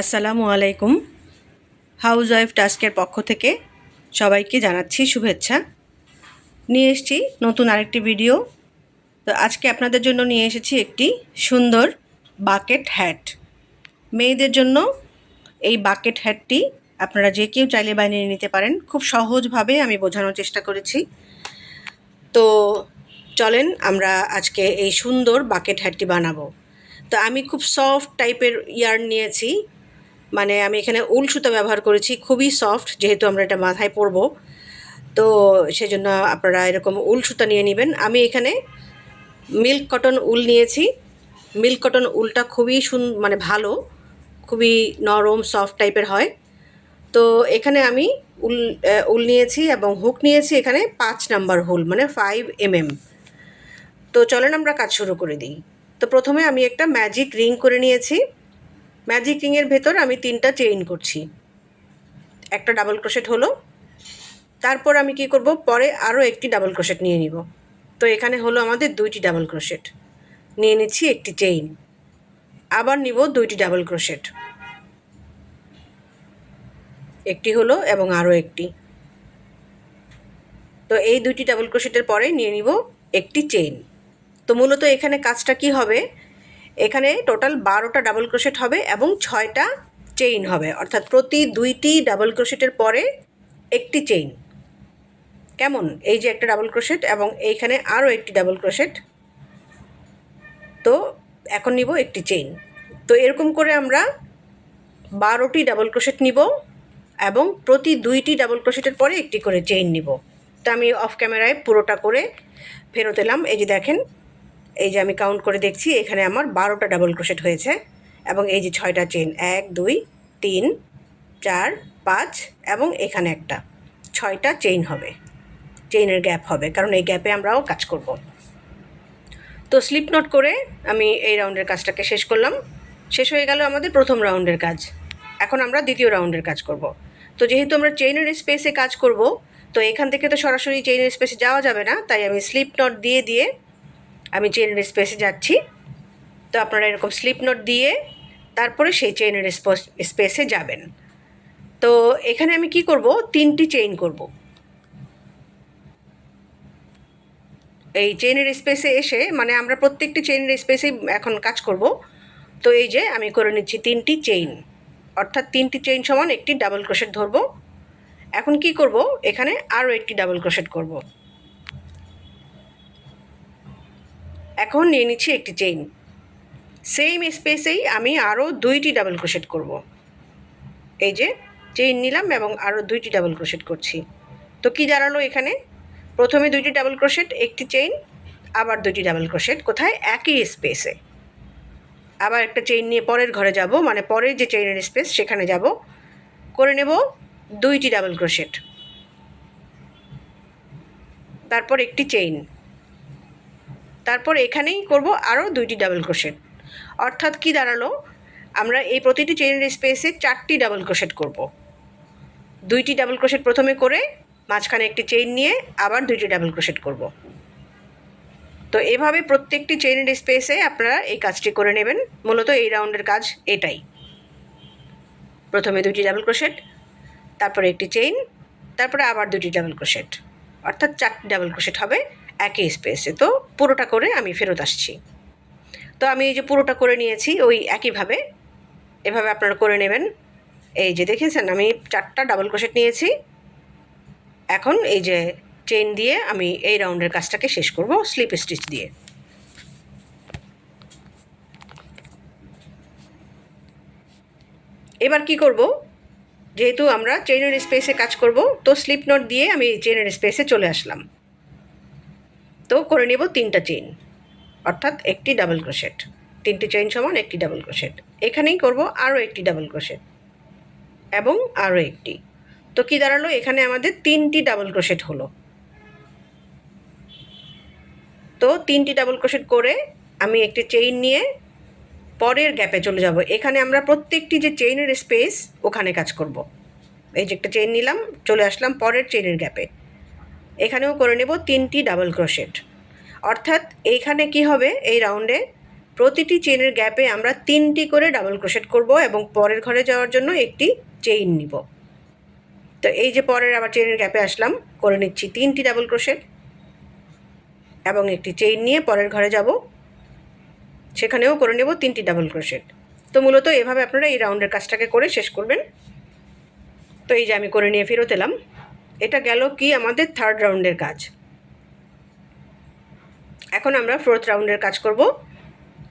আসসালামু আলাইকুম। House wife টাস্কের পক্ষ থেকে সবাইকে জানাচ্ছি শুভেচ্ছা। নিয়ে এসেছি নতুন আরেকটি ভিডিও তো আজকে আপনাদের জন্য নিয়ে এসেছি একটি সুন্দর বাকেট হ্যাট মেয়েদের জন্য এই বাকেট হ্যাটটি আপনারা যে কেউ চাইলে বানিয়ে নিতে পারেন। খুব সহজভাবে আমি বোঝানোর চেষ্টা করেছি। তো চলেন আমরা আজকে এই সুন্দর বাকেট হ্যাটটি বানাবো। তো আমি খুব সফট টাইপের ইয়ার্ন নিয়েছি। মানে আমি এখানে উল সুতা ব্যবহার করেছি, খুবই সফট যেহেতু আমরা এটা মাথায় পরবো। তো সেজন্য আপনারা এরকম উল সুতা নিয়ে নেবেন। আমি এখানে মিল্ক কটন উল নিয়েছি। মিল্ক কটন উলটা খুবই সুন মানে ভালো, খুবই নরম সফট টাইপের হয়। তো এখানে আমি উল উল নিয়েছি এবং হুক নিয়েছি এখানে পাঁচ নাম্বার হুল মানে ফাইভ এমএম তো চলেন আমরা কাজ শুরু করে দিই। তো প্রথমে আমি একটা ম্যাজিক রিং করে নিয়েছি। ম্যাজিক রিংয়ের ভেতর আমি তিনটা চেইন করছি। একটা ডাবল ক্রোশেট হলো, তারপর আমি কি করব? পরে আরও একটি ডাবল ক্রোশেট নিয়ে নিব। তো এখানে হলো আমাদের দুইটি ডাবল ক্রোশেট নিয়ে নিচ্ছি একটি চেইন আবার নিব দুইটি ডাবল ক্রোশেট একটি হলো এবং আরও একটি। তো এই দুইটি ডাবল ক্রোশেটের পরে নিয়ে নিব একটি চেইন তো মূলত এখানে কাজটা কি হবে? এখানে টোটাল বারোটা ডাবল ক্রোশেট হবে এবং ছয়টা চেইন হবে। অর্থাৎ প্রতি দুইটি ডাবল ক্রোশেটের পরে একটি চেইন কেমন? এই যে একটা ডাবল ক্রোশেট এবং এইখানে আরও একটি ডাবল ক্রোশেট তো এখন নিব একটি চেইন তো এরকম করে আমরা বারোটি ডাবল ক্রোশেট নিব এবং প্রতি দুইটি ডাবল ক্রোশেটের পরে একটি করে চেইন নিব। তো আমি অফ ক্যামেরায় পুরোটা করে ফেরত এলাম। এই যে দেখেন এই যে আমি কাউন্ট করে দেখছি, এখানে আমার বারোটা ডাবল ক্রোশেট হয়েছে এবং এই যে ছয়টা চেন এক, দুই, তিন, চার, পাঁচ এবং এখানে একটা। ছয়টা চেইন হবে। চেইনের গ্যাপ হবে, কারণ এই গ্যাপে আমরাও কাজ করব। তো স্লিপ নোট করে আমি এই রাউন্ডের কাজটাকে শেষ করলাম। শেষ হয়ে গেল আমাদের প্রথম রাউন্ডের কাজ। এখন আমরা দ্বিতীয় রাউন্ডের কাজ করব। তো যেহেতু আমরা চেইনের স্পেসে কাজ করব, তো এখান থেকে তো সরাসরি চেইনের স্পেসে যাওয়া যাবে না, তাই আমি স্লিপ নোট দিয়ে দিয়ে আমি চেইনের স্পেসে যাচ্ছি। তো আপনারা এরকম স্লিপ নোট দিয়ে তারপরে সেই চেইনের স্পেসে যাবেন। তো এখানে আমি কি করব? তিনটি চেইন করব। এই চেইনের স্পেসে এসে মানে আমরা প্রত্যেকটি চেইনের স্পেসেই এখন কাজ করব। তো এই যে আমি করে নিচ্ছি তিনটি চেইন অর্থাৎ তিনটি চেইন সমান একটি ডাবল ক্রোশেট ধরবো। এখন কি করব? এখানে আরও একটি ডাবল ক্রোশেট করব। এখন নিয়ে নিচ্ছি একটি চেইন সেম স্পেসেই আমি আরও দুইটি ডাবল ক্রোশেট করব। এই যে চেইন নিলাম এবং আরও দুইটি ডাবল ক্রোশেট করছি। তো কি দাঁড়াল এখানে? প্রথমে দুইটি ডাবল ক্রোশেট একটি চেইন আবার দুইটি ডাবল ক্রোশেট কোথায়? একই স্পেসে আবার একটা চেইন নিয়ে পরের ঘরে যাব মানে পরের যে চেইনের স্পেস সেখানে যাব। করে নেব দুইটি ডাবল ক্রোশেট তারপর একটি চেইন তারপর এখানেই করব আরও দুইটি ডাবল ক্রোশেট অর্থাৎ কি দাঁড়াল? আমরা এই প্রতিটি চেইনের স্পেসে চারটি ডাবল ক্রোশেট করব। দুইটি ডাবল ক্রোশেট প্রথমে করে মাঝখানে একটি চেইন নিয়ে আবার দুইটি ডাবল ক্রোশেট করব। তো এভাবে প্রত্যেকটি চেইনের স্পেসে আপনারা এই কাজটি করে নেবেন। মূলত এই রাউন্ডের কাজ এটাই। প্রথমে দুইটি ডাবল ক্রোশেট তারপরে একটি চেইন তারপরে আবার দুটি ডাবল ক্রোশেট অর্থাৎ চারটি ডাবল ক্রোশেট হবে একই স্পেসে তো পুরোটা করে আমি ফেরত আসছি। তো আমি এই যে পুরোটা করে নিয়েছি, ওই একইভাবে, এভাবে আপনারা করে নেবেন। এই যে দেখেছেন, আমি চারটা ডাবল ক্রোশেট নিয়েছি। এখন এই যে চেইন দিয়ে আমি এই রাউন্ডের কাজটাকে শেষ করব স্লিপ স্টিচ দিয়ে। এবার কি করব? যেহেতু আমরা চেনের স্পেসে কাজ করব, তো স্লিপ নোট দিয়ে আমি চেনের স্পেসে চলে আসলাম। তো করে নেব তিনটা চেইন অর্থাৎ একটি ডাবল ক্রোশেট তিনটি চেইন সমান একটি ডাবল ক্রোশেট এখানেই করব আরও একটি ডাবল ক্রোশেট এবং আরও একটি। তো কী দাঁড়াল? এখানে আমাদের তিনটি ডাবল ক্রোশেট হলো। তো তিনটি ডাবল ক্রোশেট করে আমি একটি চেইন নিয়ে পরের গ্যাপে চলে যাব। এখানে আমরা প্রত্যেকটি যে চেইনের স্পেস ওখানে কাজ করব। এই যে একটা চেইন নিলাম, চলে আসলাম পরের চেইনের গ্যাপে এখানেও করে নেব তিনটি ডাবল ক্রোশেট অর্থাৎ এইখানে কি হবে? এই রাউন্ডে প্রতিটি চেনের গ্যাপে আমরা তিনটি করে ডাবল ক্রোশেট করব এবং পরের ঘরে যাওয়ার জন্য একটি চেইন নিব। তো এই যে পরের আবার চেনের গ্যাপে আসলাম, করে নিচ্ছি তিনটি ডাবল ক্রোশেট এবং একটি চেইন নিয়ে পরের ঘরে যাব। সেখানেও করে নেব তিনটি ডাবল ক্রোশেট তো মূলত এভাবে আপনারা এই রাউন্ডের কাজটাকে করে শেষ করবেন। তো এই যে আমি করে নিয়ে ফেরত এলাম। এটা গেল কি আমাদের থার্ড রাউন্ডের কাজ। এখন আমরা ফোর্থ রাউন্ডের কাজ করব।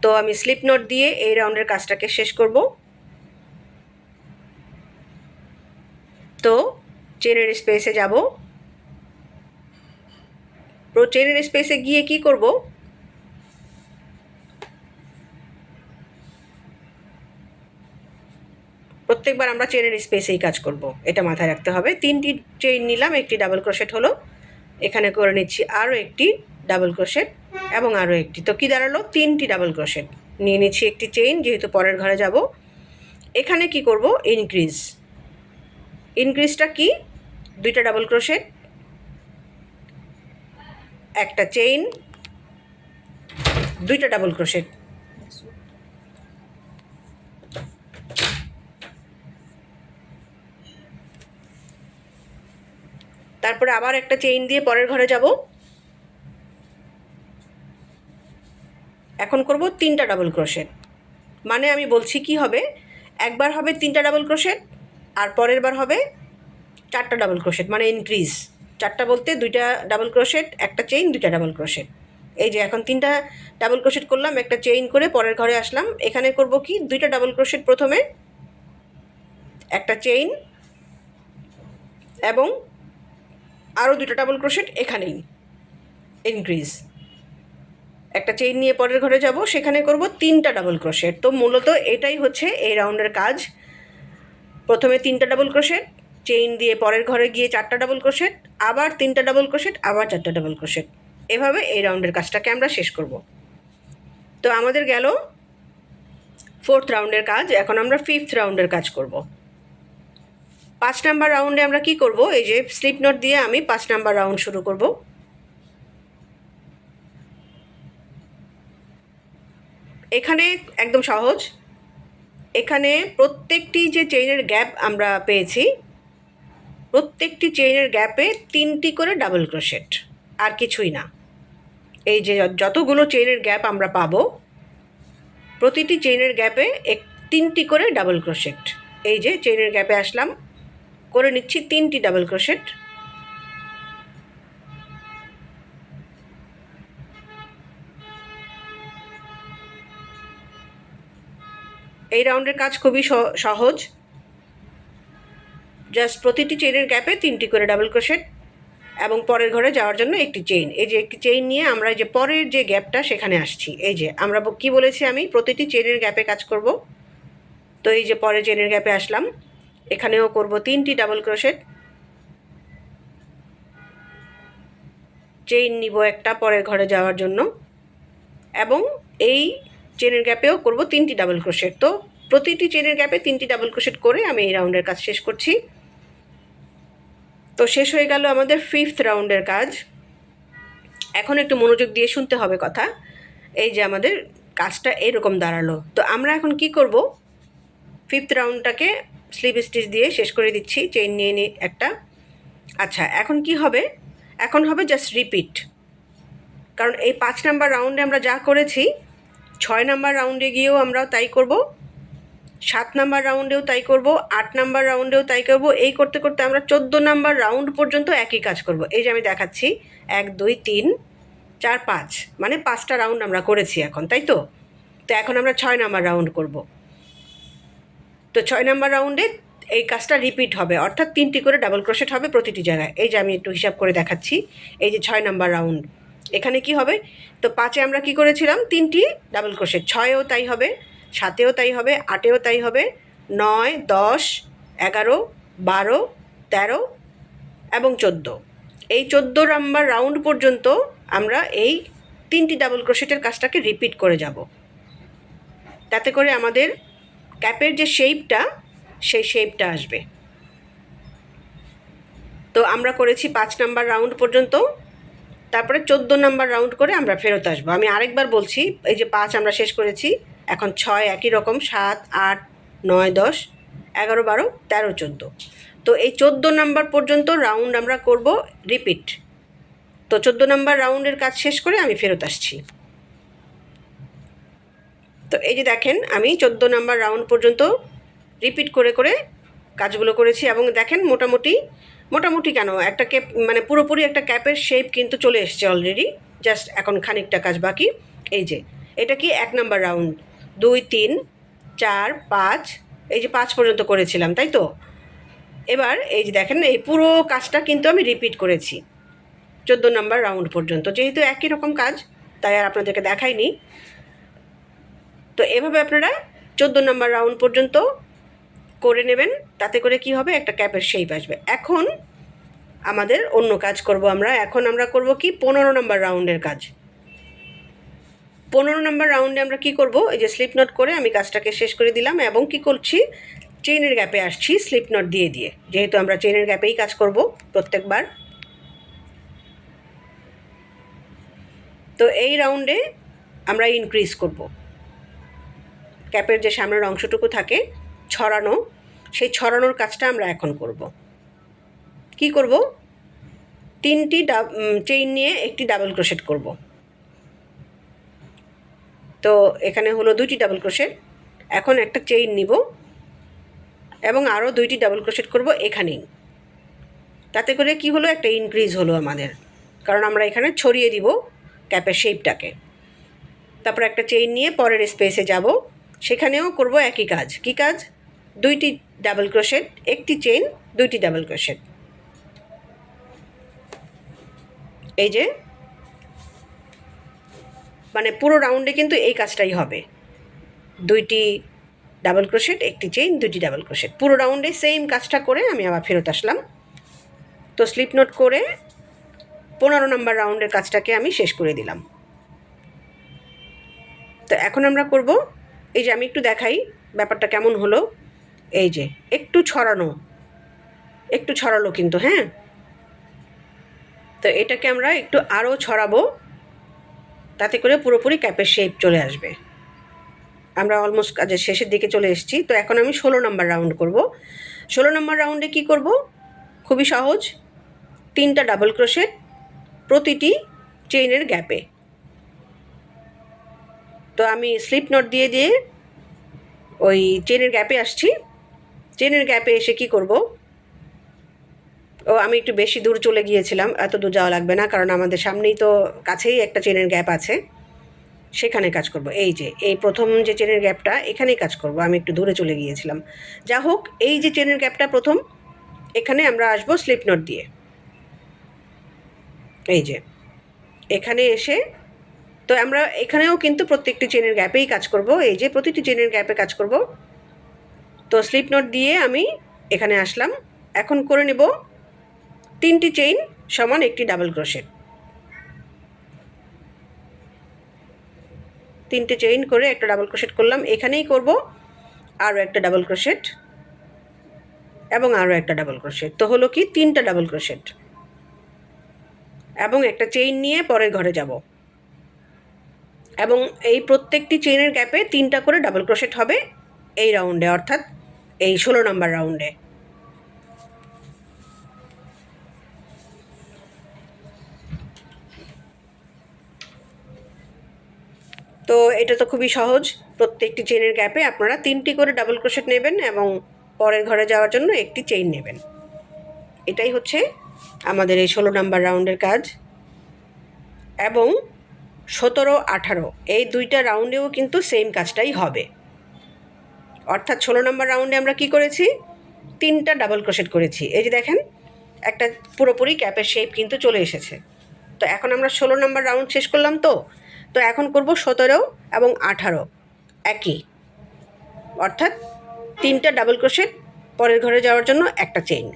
তো আমি স্লিপ নোট দিয়ে এই রাউন্ডের কাজটাকে শেষ করব। তো চেনের স্পেসে যাব। চেনের স্পেসে গিয়ে কি করব? প্রত্যেকবার আমরা চেনের স্পেসেই কাজ করব। এটা মাথায় রাখতে হবে। তিনটি চেইন নিলাম, একটি ডাবল ক্রোশেট হলো। এখানে করে নিচ্ছি আরও একটি ডাবল ক্রোশেট এবং আরও একটি। তো কী দাঁড়াল? তিনটি ডাবল ক্রোশেট নিয়ে নিচ্ছি একটি চেইন যেহেতু পরের ঘরে যাব। এখানে কি করব? ইনক্রিজ ইনক্রিজটা কি? দুইটা ডাবল ক্রোশেট একটা চেইন দুইটা ডাবল ক্রোশেট তারপরে আবার একটা চেইন দিয়ে পরের ঘরে যাব। এখন করব তিনটা ডাবল ক্রোশেট মানে আমি বলছি কি হবে? একবার হবে তিনটা ডাবল ক্রোশেট আর পরের বার হবে চারটা ডাবল ক্রোশেট মানে ইনক্রিজ চারটা বলতে দুইটা ডাবল ক্রোশেট একটা চেইন দুইটা ডাবল ক্রোশেট এই যে এখন তিনটা ডাবল ক্রোশেট করলাম, একটা চেইন করে পরের ঘরে আসলাম। এখানে করব কি? দুইটা ডাবল ক্রোশেট প্রথমে, একটা চেইন এবং আরও দুটো ডাবল ক্রোশেট এখানেই ইনক্রিজ একটা চেইন নিয়ে পরের ঘরে যাব, সেখানে করব তিনটা ডাবল ক্রোশেট তো মূলত এটাই হচ্ছে এই রাউন্ডের কাজ। প্রথমে তিনটা ডাবল ক্রোশেট চেইন দিয়ে পরের ঘরে গিয়ে চারটা ডাবল ক্রোশেট আবার তিনটা ডাবল ক্রোশেট আবার চারটা ডাবল ক্রোশেট এভাবে এই রাউন্ডের কাজটাকে আমরা শেষ করব। তো আমাদের গেল ফোর্থ রাউন্ডের কাজ, এখন আমরা ফিফথ রাউন্ডের কাজ করব। পাঁচ নাম্বার রাউন্ডে আমরা কি করব? এই যে স্লিপ নোট দিয়ে আমি পাঁচ নাম্বার রাউন্ড শুরু করব। এখানে একদম সহজ। এখানে প্রত্যেকটি যে চেইনের গ্যাপ আমরা পেয়েছি, প্রত্যেকটি চেইনের গ্যাপে তিনটি করে ডাবল ক্রোশেট আর কিছুই না। এই যে যতগুলো চেইনের গ্যাপ আমরা পাবো, প্রতিটি চেইনের গ্যাপে এক, তিনটি করে ডাবল ক্রোশেট এই যে চেইনের গ্যাপে আসলাম করে নিচ্ছি তিনটি ডাবল ক্রোশেট। এই রাউন্ডের কাজ খুবই সহজ। জাস্ট প্রতিটি চেইনের গ্যাপে তিনটি করে ডাবল ক্রোশেট এবং পরের ঘরে যাওয়ার জন্য একটি চেইন। এই যে একটি চেইন নিয়ে আমরা যে পরের যে গ্যাপটা সেখানে আসছি। এই যে আমরা কি বলেছি আমি? প্রতিটি চেইনের গ্যাপে কাজ করব। তো এই যে পরের চেইনের গ্যাপে আসলাম। এখানেও করব তিনটি ডাবল ক্রোশেট চেইন নিব একটা পরের ঘরে যাওয়ার জন্য। এবং এই চেনের গ্যাপেও করব তিনটি ডাবল ক্রোশেট তো প্রতিটি চেনের গ্যাপে তিনটি ডাবল ক্রোশেট করে আমি এই রাউন্ডের কাজ শেষ করছি। তো শেষ হয়ে গেল আমাদের ফিফথ রাউন্ডের কাজ। এখন একটু মনোযোগ দিয়ে শুনতে হবে কথা। এই যে আমাদের কাজটা এরকম দাঁড়াল। তো আমরা এখন কি করব? ফিফথ রাউন্ডটাকে স্লিপ স্টিচ দিয়ে শেষ করে দিচ্ছি চেইন নিয়ে নিই একটা। আচ্ছা এখন কি হবে? এখন হবে জাস্ট রিপিট কারণ এই পাঁচ নাম্বার রাউন্ডে আমরা যা করেছি, ছয় নাম্বার রাউন্ডে গিয়েও আমরা তাই করব, সাত নাম্বার রাউন্ডেও তাই করব, আট নাম্বার রাউন্ডেও তাই করব, এই করতে করতে আমরা চোদ্দ নাম্বার রাউন্ড পর্যন্ত একই কাজ করব। এই যে আমি দেখাচ্ছি, এক, দুই, তিন, চার, পাঁচ মানে পাঁচটা রাউন্ড আমরা করেছি এখন, তাই তো? তো এখন আমরা ছয় নাম্বার রাউন্ড করব। তো ছয় নাম্বার রাউন্ডে এই কাজটা রিপিট হবে। অর্থাৎ তিনটি করে ডাবল ক্রোশেট হবে প্রতিটি জায়গায়। এই যে আমি একটু হিসাব করে দেখাচ্ছি। এই যে ছয় নাম্বার রাউন্ড এখানে কি হবে? তো পাঁচে আমরা কি করেছিলাম? তিনটি ডাবল ক্রোশেট ছয়েও তাই হবে, সাতেও তাই হবে, আটেও তাই হবে, নয়, দশ, এগারো, বারো, তেরো এবং চোদ্দ। এই চোদ্দ নাম্বার রাউন্ড পর্যন্ত আমরা এই তিনটি ডাবল ক্রোশেটের কাজটাকে রিপিট করে যাব। তাতে করে আমাদের ক্যাপের যে শেপটা সেই শেপটা আসবে। তো আমরা করেছি পাঁচ নাম্বার রাউন্ড পর্যন্ত। তারপরে চোদ্দ নাম্বার রাউন্ড করে আমরা ফেরত আসব। আমি আরেকবার বলছি, এই যে পাঁচ আমরা শেষ করেছি, এখন ছয় একই রকম, সাত, আট, নয়, দশ, এগারো, বারো, তেরো, চোদ্দ। তো এই চোদ্দ নাম্বার পর্যন্ত রাউন্ড আমরা করব রিপিট তো চোদ্দ নাম্বার রাউন্ডের কাজ শেষ করে আমি ফেরত আসছি। তো এই যে দেখেন, আমি চোদ্দ নাম্বার রাউন্ড পর্যন্ত রিপিট করে করে কাজগুলো করেছি এবং দেখেন মোটামুটি মোটামুটি কেন? একটা ক্যাপ মানে পুরোপুরি একটা ক্যাপের শেপ কিন্তু চলে এসছে অলরেডি জাস্ট এখন খানিকটা কাজ বাকি। এই যে, এটা কি এক নাম্বার রাউন্ড দুই, তিন, চার, পাঁচ, এই যে পাঁচ পর্যন্ত করেছিলাম, তাই তো? এবার এই যে দেখেন, এই পুরো কাজটা কিন্তু আমি রিপিট করেছি, চোদ্দ নাম্বার রাউন্ড পর্যন্ত। যেহেতু একই রকম কাজ, তাই আর আপনাদেরকে দেখাইনি। তো এভাবে আপনারা চোদ্দ নম্বর রাউন্ড পর্যন্ত করে নেবেন। তাতে করে কি হবে? একটা ক্যাপের শেপ আসবে। এখন আমাদের অন্য কাজ করব আমরা। এখন আমরা করব কি? পনেরো নম্বর রাউন্ডের কাজ। পনেরো নম্বর রাউন্ডে আমরা কি করব? এই যে স্লিপ নট করে আমি কাজটাকে শেষ করে দিলাম এবং কি করছি? চেনের গ্যাপে আসছি স্লিপ নট দিয়ে দিয়ে। যেহেতু আমরা চেনের গ্যাপেই কাজ করব প্রত্যেকবার। তো এই রাউন্ডে আমরা ইনক্রিজ করব। ক্যাপের যে সামনের অংশটুকু থাকে, ছড়ানো, সেই ছড়ানোর কাজটা আমরা এখন করব। কি করব? তিনটি চেইন নিয়ে একটি ডাবল ক্রোশেট করব। তো এখানে হলো দুইটি ডাবল ক্রোশেট এখন একটা চেইন নিব এবং আরও দুইটি ডাবল ক্রোশেট করব এখানেই। তাতে করে কি হলো? একটা ইনক্রিজ হলো আমাদের। কারণ আমরা এখানে ছড়িয়ে দিব ক্যাপের শেপটাকে তারপর একটা চেইন নিয়ে পরের স্পেসে যাব। সেখানেও করব একই কাজ। কি কাজ? দুইটি ডাবল ক্রোশেট একটি চেইন দুইটি ডাবল ক্রোশেট এই যে মানে পুরো রাউন্ডে কিন্তু এই কাজটাই হবে। দুইটি ডাবল ক্রোশেট একটি চেইন দুইটি ডাবল ক্রোশেট পুরো রাউন্ডে সেম কাজটা করে আমি আবার ফেরত আসলাম। তো স্লিপ নোট করে পনেরো নম্বর রাউন্ডের কাজটাকে আমি শেষ করে দিলাম। তো এখন আমরা করব এই যে আমি একটু দেখাই ব্যাপারটা কেমন হলো। এই যে, একটু ছড়ানো। একটু ছড়ালো কিন্তু হ্যাঁ? তো এটাকে আমরা একটু আরও ছড়াবো। তাতে করে পুরোপুরি ক্যাপের শেপ চলে আসবে। আমরা অলমোস্ট কাজের শেষের দিকে চলে এসেছি। তো এখন আমি ষোলো নম্বর রাউন্ড করব। ষোলো নম্বর রাউন্ডে কি করব? খুবই সহজ। তিনটা ডাবল ক্রোশেট প্রতিটি চেইনের গ্যাপে তো আমি স্লিপ নোট দিয়ে দিয়ে ওই চেনের গ্যাপে আসছি। চেনের গ্যাপে এসে কি করব? ও, আমি একটু বেশি দূর চলে গিয়েছিলাম, এত দূর যাওয়া লাগবে না, কারণ আমাদের সামনেই তো কাছেই একটা চেনের গ্যাপ আছে। সেখানে কাজ করব। এই যে, এই প্রথম যে চেনের গ্যাপটা, এখানেই কাজ করব। আমি একটু দূরে চলে গিয়েছিলাম। যা হোক, এই যে চেনের গ্যাপটা প্রথম, এখানে আমরা আসব স্লিপ নোট দিয়ে। এই যে, এখানে এসে তো আমরা এখানেও কিন্তু প্রত্যেকটি চেনের গ্যাপেই কাজ করব। এই যে প্রতিটি চেনের গ্যাপে কাজ করব। তো স্লিপ নোট দিয়ে আমি এখানে আসলাম। এখন করে নেব তিনটি চেইন সমান একটি ডাবল ক্রোশেট তিনটে চেইন করে একটা ডাবল ক্রোশেট করলাম। এখানেই করব আরও একটা ডাবল ক্রোশেট এবং আরও একটা ডাবল ক্রোশেট তো হলো কি তিনটা ডাবল ক্রোশেট এবং একটা চেইন নিয়ে পরের ঘরে যাব। এবং এই প্রত্যেকটি চেইনের গ্যাপে তিনটা করে ডাবল ক্রোশেট হবে এই রাউন্ডে অর্থাৎ এই ষোলো নম্বর রাউন্ডে তো এটা তো খুবই সহজ, প্রত্যেকটি চেনের গ্যাপে আপনারা তিনটি করে ডাবল ক্রোশেট নেবেন এবং পরের ঘরে যাওয়ার জন্য একটি চেইন নেবেন। এটাই হচ্ছে আমাদের এই ষোলো নাম্বার রাউন্ডের কাজ। এবং সতেরো, আঠারো। এই দুইটা রাউন্ডেও কিন্তু সেম কাজটাই হবে। অর্থাৎ ষোলো নম্বর রাউন্ডে আমরা কি করেছি? তিনটা ডাবল ক্রোশেট করেছি। এই যে দেখেন, একটা পুরোপুরি ক্যাপের শেপ কিন্তু চলে এসেছে। তো এখন আমরা ষোলো নম্বর রাউন্ড শেষ করলাম তো? তো এখন করব সতেরো এবং আঠারো। একই। অর্থাৎ তিনটা ডাবল ক্রোশেট পরের ঘরে যাওয়ার জন্য একটা চেইন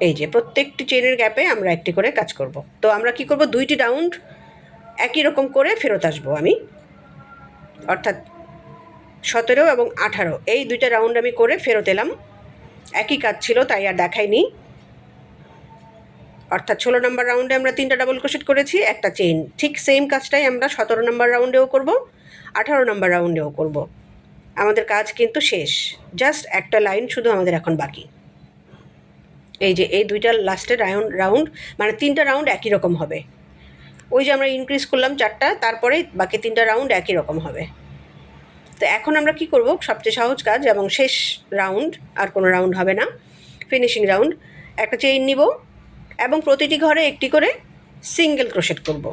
এই যে প্রত্যেকটি চেনের গ্যাপে আমরা একটি করে কাজ করব। তো আমরা কি করব? দুইটি রাউন্ড একই রকম করে ফেরত আসব আমি। অর্থাৎ সতেরো এবং আঠারো, এই দুইটা রাউন্ড আমি করে ফেরত এলাম। একই কাজ ছিল, তাই আর দেখাইনি। অর্থাৎ ষোলো নম্বর রাউন্ডে আমরা তিনটা ডাবল ক্রোশেট করেছি, একটা চেইন ঠিক সেম কাজটাই আমরা সতেরো নম্বর রাউন্ডেও করব, আঠারো নম্বর রাউন্ডেও করব। আমাদের কাজ কিন্তু শেষ। জাস্ট একটা লাইন শুধু আমাদের এখন বাকি। এই যে এই দুইটা লাস্টের রাউন্ড রাউন্ড মানে তিনটা রাউন্ড একই রকম হবে। ওই যে আমরা ইনক্রিজ করলাম চারটা, তারপরে বাকি তিনটা রাউন্ড একই রকম হবে। তো এখন আমরা কি করব? সবচেয়ে সহজ কাজ এবং শেষ রাউন্ড, আর কোনো রাউন্ড হবে না। ফিনিশিং রাউন্ড একটা চেইন নিব এবং প্রতিটি ঘরে একটি করে সিঙ্গেল ক্রোশেট করব।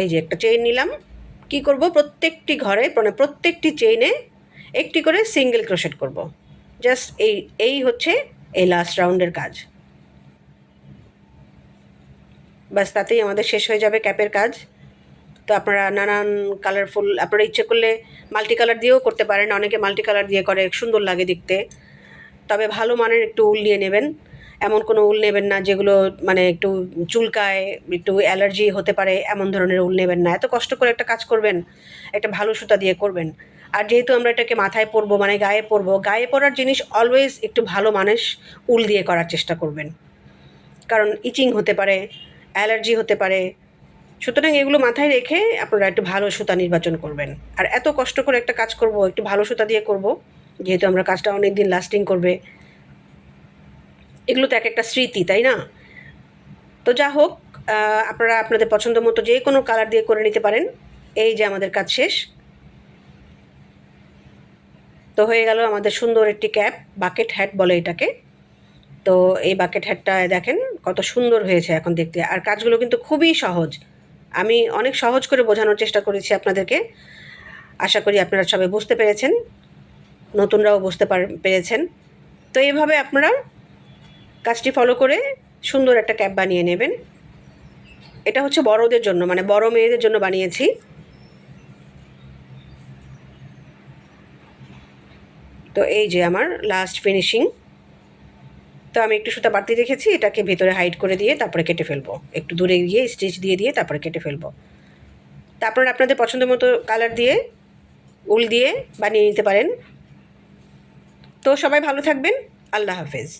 এই যে একটা চেইন নিলাম। কি করব? প্রত্যেকটি ঘরে মানে প্রত্যেকটি চেইনে একটি করে সিঙ্গেল ক্রোশেট করব। জাস্ট এই এই হচ্ছে এই লাস্ট রাউন্ডের কাজ। ব্যাস, তাতেই আমাদের শেষ হয়ে যাবে ক্যাপের কাজ। তো আপনারা নানান কালারফুল আপনারা ইচ্ছে করলে মাল্টি কালার দিয়েও করতে পারেন, অনেকে মাল্টি কালার দিয়ে করে, সুন্দর লাগে দেখতে। তবে ভালো মানের একটু উল নিয়ে নেবেন। এমন কোনো উল নেবেন না যেগুলো মানে একটু চুলকায়, একটু অ্যালার্জি হতে পারে, এমন ধরনের উল নেবেন না। এত কষ্ট করে একটা কাজ করবেন, একটা ভালো সুতা দিয়ে করবেন। আর যেহেতু আমরা এটাকে মাথায় পরবো মানে গায়ে পরবো, গায়ে পরার জিনিস অলওয়েজ একটু ভালো মানুষ উল দিয়ে করার চেষ্টা করবেন। কারণ ইচিং হতে পারে অ্যালার্জি হতে পারে। সুতরাং এগুলো মাথায় রেখে আপনারা একটু ভালো সুতা নির্বাচন করবেন। আর এত কষ্ট করে একটা কাজ করব, একটু ভালো সুতা দিয়ে করব, যেহেতু আমরা কাজটা অনেক দিন লাস্টিং করবে। এগুলো তো এক একটা স্মৃতি, তাই না? তো যা হোক আপনারা আপনাদের পছন্দ মতো যে কোনো কালার দিয়ে করে নিতে পারেন। এই যে আমাদের কাজ শেষ। তো হয়ে গেল আমাদের সুন্দর একটি ক্যাপ বাকেট হ্যাট বলে এটাকে। তো এই বাকেট হ্যাটটা দেখেন কত সুন্দর হয়েছে এখন দেখতে। আর কাজগুলো কিন্তু খুবই সহজ। আমি অনেক সহজ করে বোঝানোর চেষ্টা করেছি আপনাদেরকে। আশা করি আপনারা সবাই বুঝতে পেরেছেন। নতুনরাও বুঝতে পার, পেরেছেন। তো এইভাবে আপনারা কাজটি ফলো করে সুন্দর একটা ক্যাপ বানিয়ে নেবেন। এটা হচ্ছে বড়দের জন্য মানে বড় মেয়েদের জন্য বানিয়েছি। তো এই যে আমার লাস্ট ফিনিশিং তো আমি একটু সুতা বাড়তি রেখেছি, এটাকে ভেতরে হাইড করে দিয়ে তারপরে কেটে ফেলব। একটু দূরে গিয়ে স্টিচ দিয়ে দিয়ে তারপরে কেটে ফেলব। তারপর আপনাদের পছন্দ মতো কালার দিয়ে, উল দিয়ে বানিয়ে নিতে পারেন। তো সবাই ভালো থাকবেন। আল্লাহ হাফেজ।